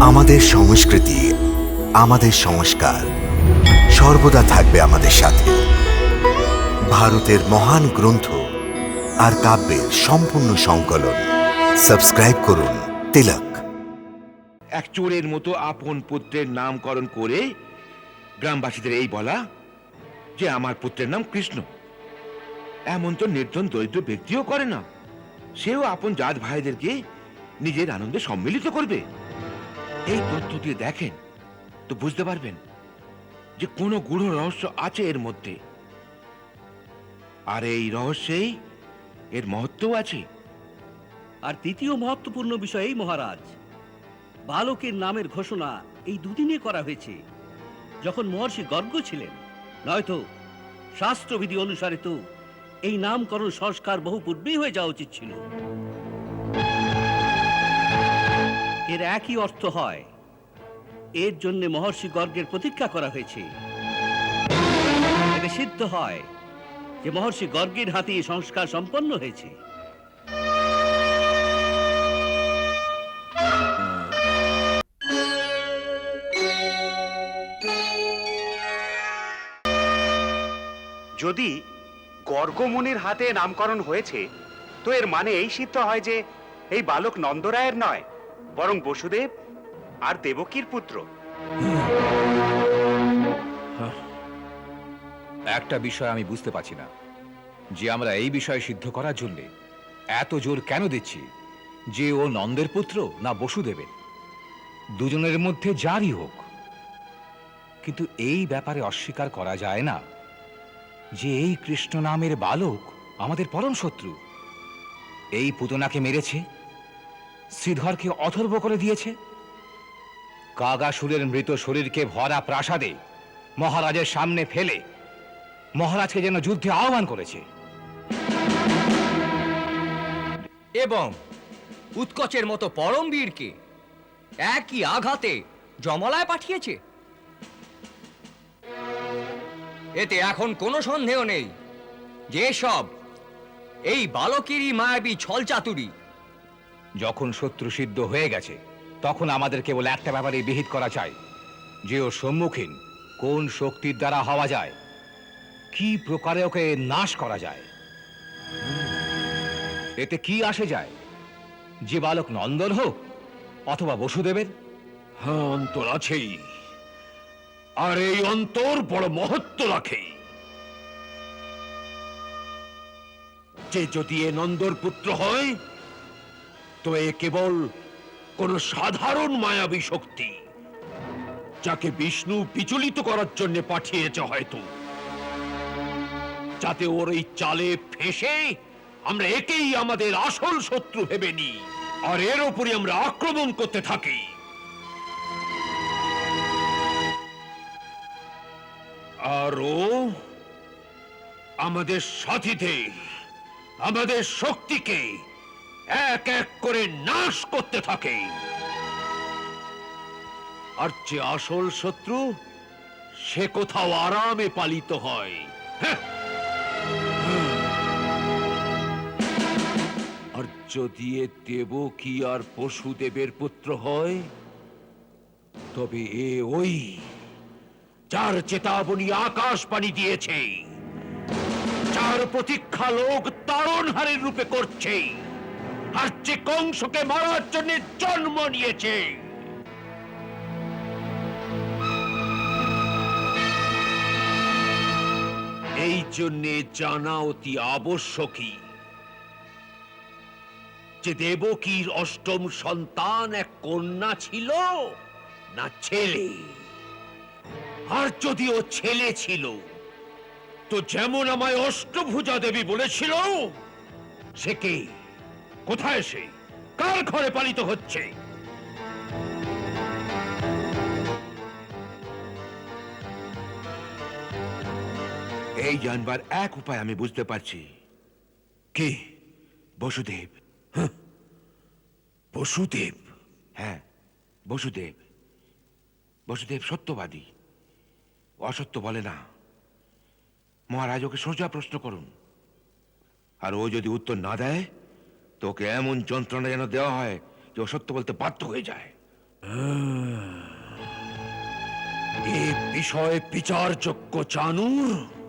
আমাদের সংস্কৃতি, আমাদের সংস্কার সর্বদা থাকবে আমাদের সাথে। ভারতের মহান গ্রন্থ আর কাব্যের সম্পূর্ণ সংকলন। সাবস্ক্রাইব করুন তিলক। এক চোরের মতো আপন পুত্রের নামকরণ করে গ্রামবাসীদের এই বলা যে আমার পুত্রের নাম কৃষ্ণ। এমন তো নির্ধন দরিদ্র ব্যক্তিও করে না। সেও আপন জাত ভাইদেরকে নিজের আনন্দে সম্মিলিত করবে। এই তথ্য দিয়ে দেখেন, তো বুঝতে পারবেন যে কোনো গূঢ় রহস্য আছে এর মধ্যে। আর এই রহস্যেই এর মহত্বও আছে। আর তৃতীয় মহত্বপূর্ণ বিষয় এই মহারাজ, বালকের নামের ঘোষণা এই দুদিনে করা হয়েছে। যখন মহর্ষি গর্গ ছিলেন, নয়তো শাস্ত্রবিধি অনুসারে তো এই নামকরণ সংস্কার বহু পূর্বেই হয়ে যাওয়া উচিত ছিল। এর একই অর্থ হয়, এর জন্য মহর্ষি গর্গের প্রতীক্ষা করা হয়েছে। সিদ্ধ হয় যে মহর্ষি গর্গের হাতে সংস্কার সম্পন্ন হয়েছে। যদি গর্গমুনির হাতে নামকরণ হয়েছে, তো এর মানে এই সিদ্ধ হয় যে এই বালক নন্দরায়ের নয় বরং বসুদেব আর দেবকীর পুত্র। একটা বিষয় আমি বুঝতে পারছি না, যে আমরা এই বিষয়ে সিদ্ধ করার জন্য এত জোর কেন দিচ্ছি, যে ও নন্দের পুত্র না বসুদেবের। দুজনের মধ্যে যারই হোক। কিন্তু এই ব্যাপারে অস্বীকার করা যায় না, যে এই কৃষ্ণ নামের বালক আমাদের পরম শত্রু। এই পুতনাকে মেরেছে শ্রীধরকে অথর্ব করে দিয়েছে? কাগাসুরের মৃত শরীরকে ভরা প্রাসাদে মহারাজের সামনে ফেলে মহারাজকে যেন যুদ্ধে আহ্বান করেছে। এবং উৎকচের মতো পরমবীরকে একই আঘাতে জমলায় পাঠিয়েছে। এতে এখন কোনো সন্দেহ নেই যে সব এই বালকেরই মায়াবী ছলচাতুরি যখন শত্রু সিদ্ধ হয়ে গেছে, তখন আমাদের কেবল একটা ব্যাপারে বিহিত করা চাই, যে ও সম্মুখীন কোন শক্তির দ্বারা হওয়া যায়, কি প্রকারে ওকে নাশ করা যায়। এতে কি আসে যায়? যে বালক নন্দন হোক, অথবা বসুদেবের? হ্যাঁ অন্তর আছেই। আর এই অন্তর বড় মহত্ব রাখে। যে যদি এ নন্দর পুত্র হয় তো এ কেবল কোন সাধারণ মায়াবী শক্তি, যাকে বিষ্ণু বিচলিত করার জন্য পাঠিয়েছে হয়তো। যাতে ওর এই চালে ফেসে আমরা একেই আমাদের আসল শত্রু ভেবে নিই, আর এর উপরে আমরা আক্রমণ করতে থাকি। আর ও আমাদের সাথীদের, আমাদের শক্তিকে এক এক করে নাশ করতে থাকে। আর যে আসল শত্রু, সে কোথাও আরামে পালিত হয়। হ্যাঁ। আর যদি এ দেবকী আর পশুদেবের পুত্র হয়, তবে এ ওই যার চেতাবনী আকাশ পানি দিয়েছে, যার প্রতীক্ষা লোক তারণহারের রূপে করছে। যে কংসকে মারার জন্য জন্ম নিয়েছে। এই জন্যে জানা অতি আবশ্যকই যে দেবকীর অষ্টম সন্তান এক কন্যা ছিল, না ছেলে। আর যদি ও ছেলে ছিল, তো যেমন আমায় অষ্টভুজা দেবী বলেছিল, সে কে? কোথায় সে? কার ঘরে পালিত হচ্ছে? এই জানবার এক উপায় আমি বুঝতে পারছি। কে? বসুদেব। বসুদেব? হ্যাঁ বসুদেব। বসুদেব সত্যবাদী। অসত্য বলে না। মহারাজ ওকে সোজা প্রশ্ন করুন। আর ও যদি উত্তর না দেয়? তোকে এমন যন্ত্রণা যেন দেওয়া হয় যে অসত্য সত্য বলতে বাধ্য হয়ে যায়। এ বিষয়ে বিচারযোগ্য চানুর